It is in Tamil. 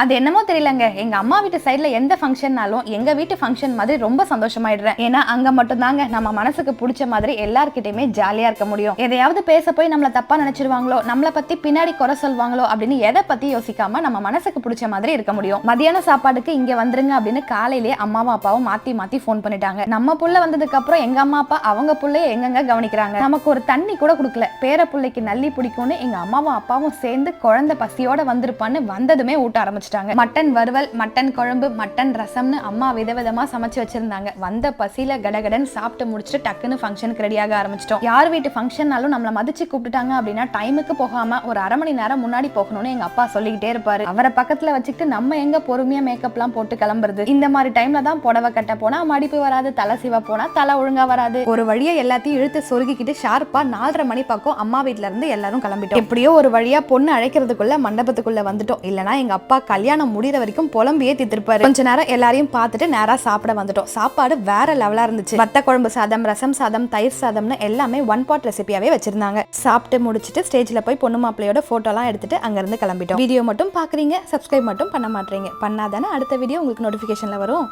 அது என்னமோ தெரியலங்க. எங்க அம்மா வீட்டு சைட்ல எந்த ஃபங்க்ஷன்னாலும் எங்க வீட்டு ஃபங்க்ஷன் மாதிரி ரொம்ப சந்தோஷமாயிடுறேன். ஏன்னா அங்க மட்டும் தாங்க நம்ம மனசுக்கு பிடிச்ச மாதிரி எல்லார்கிட்டயுமே ஜாலியா இருக்க முடியும். எதையாவது பேச போய் நம்மள தப்பா நினைச்சிருவாங்களோ நம்மளை பத்தி பின்னாடி குறை சொல்வாங்களோ அப்படின்னு எதை பத்தி யோசிக்காம நம்ம மனசுக்கு பிடிச்ச மாதிரி இருக்க முடியும். மதியான சாப்பாடுக்கு இங்க வந்துருங்க அப்படின்னு காலையிலேயே அம்மாவும் அப்பாவும் மாத்தி மாத்தி ஃபோன் பண்ணிட்டாங்க. நம்ம புள்ள வந்ததுக்கு அப்புறம் எங்க அம்மா அப்பா அவங்க புள்ளைய எங்கெங்க கவனிக்கிறாங்க? நமக்கு ஒரு தண்ணி கூட கொடுக்கல. பேர பிள்ளைக்கு நல்லி பிடிக்கும்னு எங்க அம்மாவும் அப்பாவும் சேர்ந்து குழந்தை பசியோட வந்திருப்பான்னு வந்ததுமே ஊட்ட ஆரம்பிச்சிட்டாங்க மட்டன் வறுவல் மட்டன் குழம்பு மட்டன் ரசம்னு அம்மா விதவிதமா சமைச்சு வச்சிருந்தாங்க. வந்த பசியில கடகடன் சாப்பிட்டு முடிச்சுட்டு டக்குன்னு ஃபங்க்ஷனுக்கு ரெடியாக ஆரம்பிச்சிட்டோம். யார் வீட்டு ஃபங்க்ஷன்னாலும் நம்மளை மதிச்சு கூப்பிட்டுட்டாங்க அப்படின்னா டைமுக்கு போகாம ஒரு அரை மணி நேரம் முன்னாடி போகணும்னு எங்க அப்பா சொல்லிக்கிட்டே இருப்பாரு. அவரை பக்கத்துல வச்சுக்கிட்டு நம்ம எங்க பொறுமையா மேக்கப்லாம் போட்டு கிளம்புறது? இந்த மாதிரி டைம்ல தான் புடவை கட்ட போனா மடிப்பு வராது தலை சிவ போனா தலை ஒழுங்கா வராது. ஒரு வழியா எல்லாத்தையும் இழுத்து சொருகிக்கிட்டு ஷார்ப்பா நாலரை மணி பக்கம் அம்மா வீட்ல இருந்து எல்லாரும் கிளம்பிட்டோம். எப்படியோ ஒரு வழியா பொண்ணு அழைக்கிறதுக்குள்ள மண்டபத்துக்குள்ள வந்துட்டோம். இல்லனா எங்க அப்பா கல்யாணம் முடிகிற வரைக்கும் புலம்பியே தித்திருப்பாரு கொஞ்ச நேரம் எல்லாரையும் பார்த்துட்டு நேராக சாப்பிட வந்துட்டோம். சாப்பாடு வேற லெவலா இருந்துச்சு. வத்த குழம்பு சாதம் ரசம் சாதம் தயிர் சாதம்னு எல்லாமே ஒன் பாட் ரெசிபியாவே வச்சிருந்தாங்க. சாப்பிட்டு முடிச்சுட்டு ஸ்டேஜ்ல போய் பொண்ணு மாப்பிள்ளையோட போட்டோலாம் எடுத்துட்டு அங்கிருந்து கிளம்பிட்டோம். வீடியோ மட்டும் பாக்குறீங்க சப்ஸ்கிரைப் மட்டும் பண்ண மாட்டீங்க. பண்ணாதானே அடுத்த வீடியோ உங்களுக்கு நோட்டிபிகேஷன்ல வரும்.